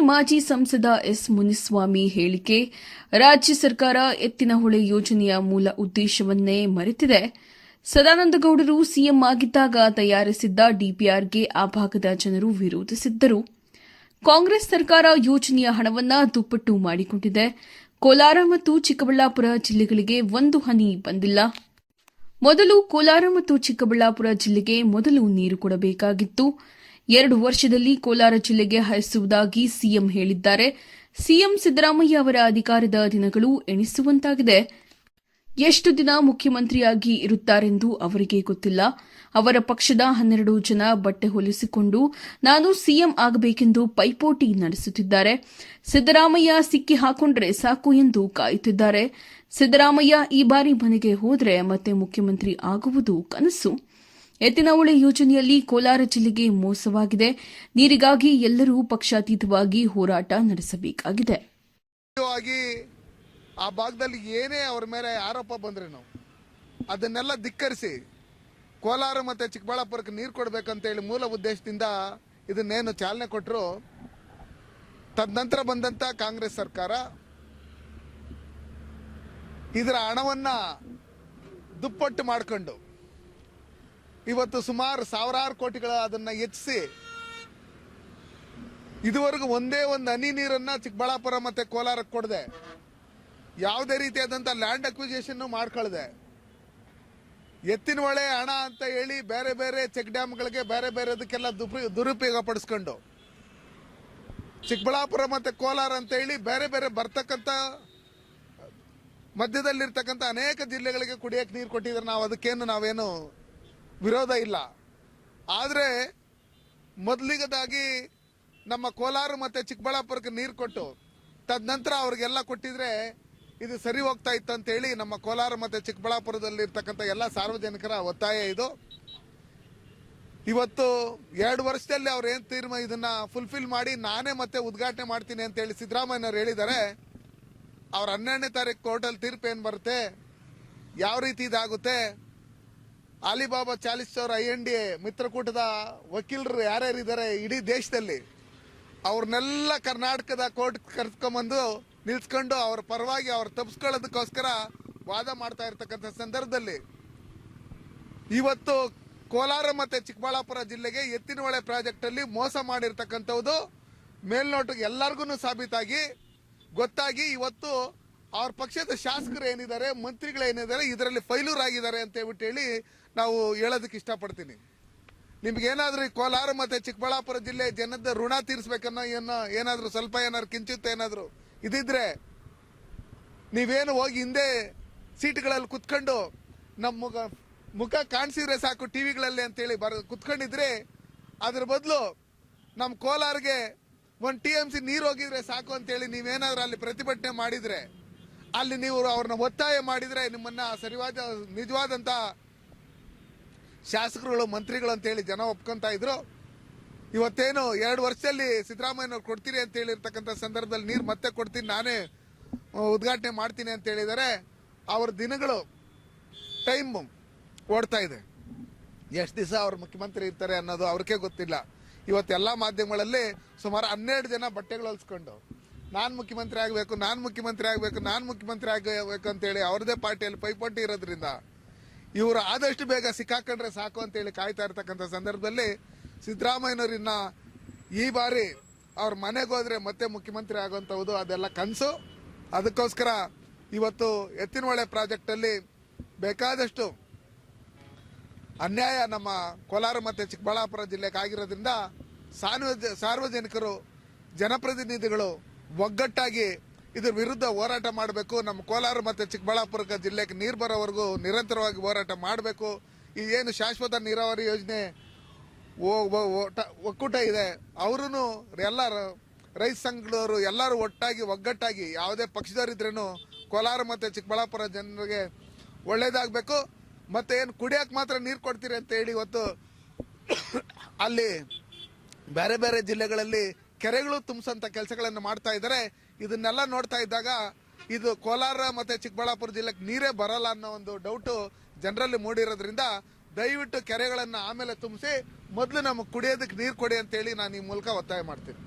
ಮಾಜಿ ಸಂಸದ ಎಸ್ ಮುನಿಸ್ವಾಮಿ ಹೇಳಿಕೆ, ರಾಜ್ಯ ಸರ್ಕಾರ ಎತ್ತಿನಹೊಳೆ ಯೋಜನೆಯ ಮೂಲ ಉದ್ದೇಶವನ್ನೇ ಮರೆತಿದೆ. ಸದಾನಂದಗೌಡರು ಸಿಎಂ ಆಗಿದ್ದಾಗ ತಯಾರಿಸಿದ್ದ ಡಿಪಿಆರ್ಗೆ ಆ ಭಾಗದ ಜನರು ವಿರೋಧಿಸಿದ್ದರು. ಕಾಂಗ್ರೆಸ್ ಸರ್ಕಾರ ಯೋಜನೆಯ ಹಣವನ್ನ ದುಪ್ಪಟ್ಟು ಮಾಡಿಕೊಂಡಿದೆ. ಕೋಲಾರ ಮತ್ತು ಚಿಕ್ಕಬಳ್ಳಾಪುರ ಜಿಲ್ಲೆಗಳಿಗೆ ಒಂದು ಹನಿ ಬಂದಿಲ್ಲ. ಮೊದಲು ಕೋಲಾರ ಮತ್ತು ಚಿಕ್ಕಬಳ್ಳಾಪುರ ಜಿಲ್ಲೆಗೆ ಮೊದಲು ನೀರು ಕೊಡಬೇಕಾಗಿತ್ತು. ಎರಡು ವರ್ಷದಲ್ಲಿ ಕೋಲಾರ ಜಿಲ್ಲೆಗೆ ಹರಿಸುವುದಾಗಿ ಸಿಎಂ ಹೇಳಿದ್ದಾರೆ. ಸಿಎಂ ಸಿದ್ದರಾಮಯ್ಯ ಅವರ ಅಧಿಕಾರದ ದಿನಗಳು ಎಣಿಸುವಂತಾಗಿದೆ. ಎಷ್ಟು ದಿನ ಮುಖ್ಯಮಂತ್ರಿಯಾಗಿ ಇರುತ್ತಾರೆಂದು ಅವರಿಗೆ ಗೊತ್ತಿಲ್ಲ. ಅವರ ಪಕ್ಷದ ಹನ್ನೆರಡು ಜನ ಬಟ್ಟೆ ಹೊಲಿಸಿಕೊಂಡು ನಾನು ಸಿಎಂ ಆಗಬೇಕೆಂದು ಪೈಪೋಟಿ ನಡೆಸುತ್ತಿದ್ದಾರೆ. ಸಿದ್ದರಾಮಯ್ಯ ಸಿಕ್ಕಿ ಹಾಕೊಂಡ್ರೆ ಸಾಕು ಎಂದು ಕಾಯುತ್ತಿದ್ದಾರೆ. ಸಿದ್ದರಾಮಯ್ಯ ಈ ಬಾರಿ ಮನೆಗೆ ಹೋದರೆ ಮತ್ತೆ ಮುಖ್ಯಮಂತ್ರಿ ಆಗುವುದು ಕನಸು. ಎತ್ತಿನಹೊಳೆ ಯೋಜನೆಯಲ್ಲಿ ಕೋಲಾರ ಜಿಲ್ಲೆಗೆ ಮೋಸವಾಗಿದೆ. ನೀರಿಗಾಗಿ ಎಲ್ಲರೂ ಪಕ್ಷಾತೀತವಾಗಿ ಹೋರಾಟ ನಡೆಸಬೇಕಾಗಿದೆ. ಆ ಭಾಗದಲ್ಲಿ ಏನೇ ಅವ್ರ ಮೇಲೆ ಆರೋಪ ಬಂದ್ರೆ ನಾವು ಅದನ್ನೆಲ್ಲ ಧಿಕ್ಕರಿಸಿ ಕೋಲಾರ ಮತ್ತೆ ಚಿಕ್ಕಬಳ್ಳಾಪುರಕ್ಕೆ ನೀರು ಕೊಡ್ಬೇಕಂತೇಳಿ ಮೂಲ ಉದ್ದೇಶದಿಂದ ಇದನ್ನೇನು ಚಾಲನೆ ಕೊಟ್ಟರು ತದನಂತರ ಬಂದಂತ ಕಾಂಗ್ರೆಸ್ ಸರ್ಕಾರ ಇದರ ಹಣವನ್ನ ದುಪ್ಪಟ್ಟು ಮಾಡಿಕೊಂಡು ಇವತ್ತು ಸುಮಾರು ಸಾವಿರಾರು ಕೋಟಿಗಳ ಅದನ್ನ ಹೆಚ್ಚಿಸಿ, ಇದುವರೆಗೂ ಒಂದೇ ಒಂದು ಹನಿ ನೀರನ್ನ ಚಿಕ್ಕಬಳ್ಳಾಪುರ ಮತ್ತೆ ಕೋಲಾರಕ್ಕೆ ಕೊಡದೆ. ಯಾವುದೇ ರೀತಿಯಾದಂಥ ಲ್ಯಾಂಡ್ ಅಕ್ವಿಜೇಷನ್ ಮಾಡ್ಕೊಳ್ದೆ. ಎತ್ತಿನ ಹೊಳೆ ಹಣ ಅಂತ ಹೇಳಿ ಬೇರೆ ಬೇರೆ ಚೆಕ್ ಡ್ಯಾಮ್ಗಳಿಗೆ ಬೇರೆ ಬೇರೆದಕ್ಕೆಲ್ಲ ದುರುಪಯೋಗ ಪಡಿಸ್ಕೊಂಡು ಚಿಕ್ಕಬಳ್ಳಾಪುರ ಮತ್ತೆ ಕೋಲಾರ ಅಂತ ಹೇಳಿ ಬೇರೆ ಬೇರೆ ಬರ್ತಕ್ಕಂಥ, ಮಧ್ಯದಲ್ಲಿರ್ತಕ್ಕಂಥ ಅನೇಕ ಜಿಲ್ಲೆಗಳಿಗೆ ಕುಡಿಯಕ್ಕೆ ನೀರು ಕೊಟ್ಟಿದ್ರೆ ನಾವು ಅದಕ್ಕೇನು ನಾವೇನು ವಿರೋಧ ಇಲ್ಲ. ಆದರೆ ಮೊದಲಿಗದಾಗಿ ನಮ್ಮ ಕೋಲಾರ ಮತ್ತು ಚಿಕ್ಕಬಳ್ಳಾಪುರಕ್ಕೆ ನೀರು ಕೊಟ್ಟು, ತದನಂತರ ಅವ್ರಿಗೆಲ್ಲ ಕೊಟ್ಟಿದ್ರೆ ಇದು ಸರಿ ಹೋಗ್ತಾ ಇತ್ತು ಅಂತ ಹೇಳಿ ನಮ್ಮ ಕೋಲಾರ ಮತ್ತೆ ಚಿಕ್ಕಬಳ್ಳಾಪುರದಲ್ಲಿ ಇರ್ತಕ್ಕಂಥ ಎಲ್ಲ ಸಾರ್ವಜನಿಕರ ಒತ್ತಾಯ ಇದು. ಇವತ್ತು ಎರಡು ವರ್ಷದಲ್ಲಿ ಅವ್ರು ಏನು ತೀರ್ಮ ಇದನ್ನ ಫುಲ್ಫಿಲ್ ಮಾಡಿ ನಾನೇ ಮತ್ತೆ ಉದ್ಘಾಟನೆ ಮಾಡ್ತೀನಿ ಅಂತ ಹೇಳಿ ಸಿದ್ದರಾಮಯ್ಯನವ್ರು ಹೇಳಿದ್ದಾರೆ ಅವ್ರ ಹನ್ನೆರಡನೇ ತಾರೀಕು ಕೋರ್ಟಲ್ಲಿ ತೀರ್ಪು ಏನು ಬರುತ್ತೆ, ಯಾವ ರೀತಿ ಇದಾಗುತ್ತೆ ಅಲಿಬಾಬಾ ಚಾಲಿಸ್ ಅವರ ಐ ಎನ್ ಡಿ ಮಿತ್ರಕೂಟದ ವಕೀಲರು ಯಾರ್ಯಾರಿದ್ದಾರೆ ಇಡೀ ದೇಶದಲ್ಲಿ, ಅವ್ರನ್ನೆಲ್ಲ ಕರ್ನಾಟಕದ ಕೋರ್ಟ್ ಕರ್ಕೊಂಬಂದು ನಿಲ್ಸ್ಕೊಂಡು ಅವ್ರ ಪರವಾಗಿ ಅವ್ರು ತಪ್ಪಿಸ್ಕೊಳ್ಳೋದಕ್ಕೋಸ್ಕರ ವಾದ ಮಾಡ್ತಾ ಇರ್ತಕ್ಕಂಥ ಸಂದರ್ಭದಲ್ಲಿ ಇವತ್ತು ಕೋಲಾರ ಮತ್ತೆ ಚಿಕ್ಕಬಳ್ಳಾಪುರ ಜಿಲ್ಲೆಗೆ ಎತ್ತಿನಹೊಳೆ ಪ್ರಾಜೆಕ್ಟ್ ಅಲ್ಲಿ ಮೋಸ ಮಾಡಿರ್ತಕ್ಕಂಥದ್ದು ಮೇಲ್ನೋಟಕ್ಕೆ ಎಲ್ಲರಿಗೂ ಸಾಬೀತಾಗಿ, ಗೊತ್ತಾಗಿ ಇವತ್ತು ಅವ್ರ ಪಕ್ಷದ ಶಾಸಕರು ಏನಿದ್ದಾರೆ, ಮಂತ್ರಿಗಳು ಏನಿದ್ದಾರೆ, ಇದರಲ್ಲಿ ಫೈಲೂರ್ ಆಗಿದ್ದಾರೆ ಅಂತ ಹೇಳ್ಬಿಟ್ಟು ಹೇಳಿ ನಾವು ಹೇಳೋದಕ್ಕೆ ಇಷ್ಟಪಡ್ತೀನಿ. ನಿಮ್ಗೇನಾದ್ರೂ ಕೋಲಾರ ಮತ್ತೆ ಚಿಕ್ಕಬಳ್ಳಾಪುರ ಜಿಲ್ಲೆ ಜನದ ಋಣ ತೀರಿಸ್ಬೇಕನ್ನೋ ಏನೋ, ಏನಾದ್ರೂ ಸ್ವಲ್ಪ ಏನಾದ್ರು ಕಿಂಚಿತ್ತು ಏನಾದರೂ ಇದಿದ್ರೆ ನೀವೇನು ಹೋಗಿ ಹಿಂದೆ ಸೀಟ್ಗಳಲ್ಲಿ ಕುತ್ಕೊಂಡು ನಮ್ಮ ಮುಖ ಮುಖ ಕಾಣಿಸಿದ್ರೆ ಸಾಕು ಟಿವಿಗಳಲ್ಲಿ ಅಂತೇಳಿ ಬರ, ಕುತ್ಕೊಂಡಿದ್ರೆ ಅದ್ರ ಬದಲು ನಮ್ಮ ಕೋಲಾರ್ಗೆ ಒಂದು ಟಿ ಎಂ ಸಿ ನೀರು ಹೋಗಿದ್ರೆ ಸಾಕು ಅಂತೇಳಿ ನೀವೇನಾದ್ರೂ ಅಲ್ಲಿ ಪ್ರತಿಭಟನೆ ಮಾಡಿದ್ರೆ ಅಲ್ಲಿ ನೀವು ಅವ್ರನ್ನ ಒತ್ತಾಯ ಮಾಡಿದ್ರೆ ನಿಮ್ಮನ್ನ ಸರಿವಾದ, ನಿಜವಾದಂತ ಶಾಸಕರುಗಳು, ಮಂತ್ರಿಗಳು ಅಂತೇಳಿ ಜನ ಒಪ್ಕೊಂತ ಇದ್ರು. ಇವತ್ತೇನು ಎರಡು ವರ್ಷದಲ್ಲಿ ಸಿದ್ದರಾಮಯ್ಯನವ್ರು ಕೊಡ್ತೀರಿ ಅಂತ ಹೇಳಿರ್ತಕ್ಕಂಥ ಸಂದರ್ಭದಲ್ಲಿ ನೀರು ಮತ್ತೆ ಕೊಡ್ತೀನಿ, ನಾನೇ ಉದ್ಘಾಟನೆ ಮಾಡ್ತೀನಿ ಅಂತ ಹೇಳಿದರೆ ಅವ್ರ ದಿನಗಳು ಟೈಮ್ ಓಡ್ತಾ ಇದೆ. ಎಷ್ಟು ದಿವಸ ಅವ್ರು ಮುಖ್ಯಮಂತ್ರಿ ಇರ್ತಾರೆ ಅನ್ನೋದು ಅವ್ರಿಗೆ ಗೊತ್ತಿಲ್ಲ. ಇವತ್ತೆಲ್ಲ ಮಾಧ್ಯಮಗಳಲ್ಲಿ ಸುಮಾರು ಹನ್ನೆರಡು ಜನ ಬಟ್ಟೆಗಳು ಹೊಲ್ಸ್ಕೊಂಡು ನಾನು ಮುಖ್ಯಮಂತ್ರಿ ಆಗಬೇಕು, ನಾನು ಮುಖ್ಯಮಂತ್ರಿ ಆಗಬೇಕು, ನಾನು ಮುಖ್ಯಮಂತ್ರಿ ಆಗಬೇಕು ಅಂತೇಳಿ ಅವ್ರದೇ ಪಾರ್ಟಿಯಲ್ಲಿ ಪೈಪೋಟಿ ಇರೋದ್ರಿಂದ ಇವರು ಆದಷ್ಟು ಬೇಗ ಸಿಕ್ಕಾಕೊಂಡ್ರೆ ಸಾಕು ಅಂತೇಳಿ ಕಾಯ್ತಾ ಇರ್ತಕ್ಕಂಥ ಸಂದರ್ಭದಲ್ಲಿ ಸಿದ್ದರಾಮಯ್ಯನವ್ರನ್ನ ಈ ಬಾರಿ ಅವ್ರ ಮನೆಗೆ ಮತ್ತೆ ಮುಖ್ಯಮಂತ್ರಿ ಆಗುವಂಥದ್ದು ಅದೆಲ್ಲ ಕನಸು. ಅದಕ್ಕೋಸ್ಕರ ಇವತ್ತು ಎತ್ತಿನಹೊಳೆ ಪ್ರಾಜೆಕ್ಟಲ್ಲಿ ಬೇಕಾದಷ್ಟು ಅನ್ಯಾಯ ನಮ್ಮ ಕೋಲಾರ ಮತ್ತು ಚಿಕ್ಕಬಳ್ಳಾಪುರ ಜಿಲ್ಲೆಗೆ ಆಗಿರೋದ್ರಿಂದ ಸಾರ್ವಜ ಸಾರ್ವಜನಿಕರು, ಜನಪ್ರತಿನಿಧಿಗಳು ಒಗ್ಗಟ್ಟಾಗಿ ಇದ್ರ ವಿರುದ್ಧ ಹೋರಾಟ ಮಾಡಬೇಕು. ನಮ್ಮ ಕೋಲಾರ ಮತ್ತು ಚಿಕ್ಕಬಳ್ಳಾಪುರ ಜಿಲ್ಲೆಗೆ ನೀರು ಬರೋವರೆಗೂ ನಿರಂತರವಾಗಿ ಹೋರಾಟ ಮಾಡಬೇಕು. ಈ ಏನು ಶಾಶ್ವತ ನೀರಾವರಿ ಯೋಜನೆ ಒಕ್ಕೂಟ ಇದೆ. ಅವರು ಎಲ್ಲ ರೈತ ಸಂಘದವರು ಎಲ್ಲರೂ ಒಟ್ಟಾಗಿ, ಒಗ್ಗಟ್ಟಾಗಿ ಯಾವುದೇ ಪಕ್ಷದವರಿದ್ರೂ ಕೋಲಾರ ಮತ್ತು ಚಿಕ್ಕಬಳ್ಳಾಪುರ ಜನರಿಗೆ ಒಳ್ಳೇದಾಗಬೇಕು. ಮತ್ತೆ ಏನು ಕುಡಿಯಕ್ಕೆ ಮಾತ್ರ ನೀರು ಕೊಡ್ತೀರಿ ಅಂತ ಹೇಳಿ ಇವತ್ತು ಅಲ್ಲಿ ಬೇರೆ ಬೇರೆ ಜಿಲ್ಲೆಗಳಲ್ಲಿ ಕೆರೆಗಳು ತುಂಬಿಸಂತ ಕೆಲಸಗಳನ್ನು ಮಾಡ್ತಾ ಇದ್ದಾರೆ. ಇದನ್ನೆಲ್ಲ ನೋಡ್ತಾ ಇದ್ದಾಗ ಇದು ಕೋಲಾರ ಮತ್ತೆ ಚಿಕ್ಕಬಳ್ಳಾಪುರ ಜಿಲ್ಲೆಗೆ ನೀರೇ ಬರಲ್ಲ ಅನ್ನೋ ಒಂದು ಡೌಟು ಜನರಲ್ಲಿ ಮೂಡಿರೋದ್ರಿಂದ ದಯವಿಟ್ಟು ಕೆರೆಗಳನ್ನು ಆಮೇಲೆ ತುಂಬಿಸಿ ಮೊದಲು ನಮಗೆ ಕುಡಿಯೋದಕ್ಕೆ ನೀರು ಕೊಡಿ ಅಂತೇಳಿ ನಾನು ಈ ಮೂಲಕ ಒತ್ತಾಯ ಮಾಡ್ತೀನಿ.